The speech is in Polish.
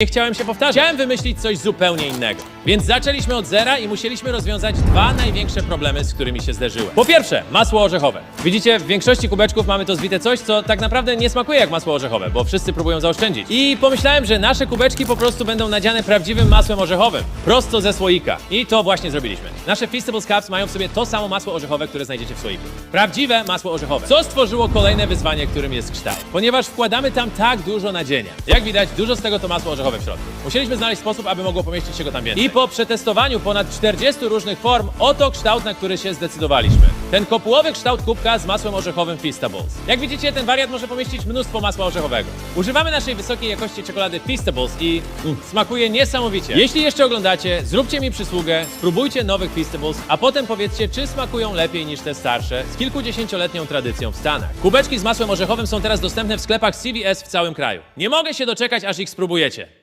Nie chciałem się powtarzać. Chciałem wymyślić coś zupełnie innego. Więc zaczęliśmy od zera i musieliśmy rozwiązać dwa największe problemy, z którymi się zderzyłem. Po pierwsze, masło orzechowe. Widzicie, w większości kubeczków mamy to zwite coś, co tak naprawdę nie smakuje jak masło orzechowe, bo wszyscy próbują zaoszczędzić. I pomyślałem, że nasze kubeczki po prostu będą nadziane prawdziwym masłem orzechowym. Prosto ze słoika. I to właśnie zrobiliśmy. Nasze Feastables Cups mają w sobie to samo masło orzechowe, które znajdziecie w słoiku. Prawdziwe masło orzechowe. Co stworzyło kolejne wyzwanie, którym jest kształt. Ponieważ wkładamy tam tak dużo nadzienia. Jak widać, dużo z tego to masło orzechowe w środku. Musieliśmy znaleźć sposób, aby mogło pomieścić się go tam więcej. I po przetestowaniu ponad 40 różnych form, oto kształt, na który się zdecydowaliśmy. Ten kopułowy kształt kubka z masłem orzechowym Feastables. Jak widzicie, ten wariant może pomieścić mnóstwo masła orzechowego. Używamy naszej wysokiej jakości czekolady Feastables i mm, smakuje niesamowicie. Jeśli jeszcze oglądacie, zróbcie mi przysługę, spróbujcie nowych Feastables, a potem powiedzcie, czy smakują lepiej niż te starsze z kilkudziesięcioletnią tradycją w Stanach. Kubeczki z masłem orzechowym są teraz dostępne w sklepach CVS w całym kraju. Nie mogę się doczekać, aż ich spróbujecie.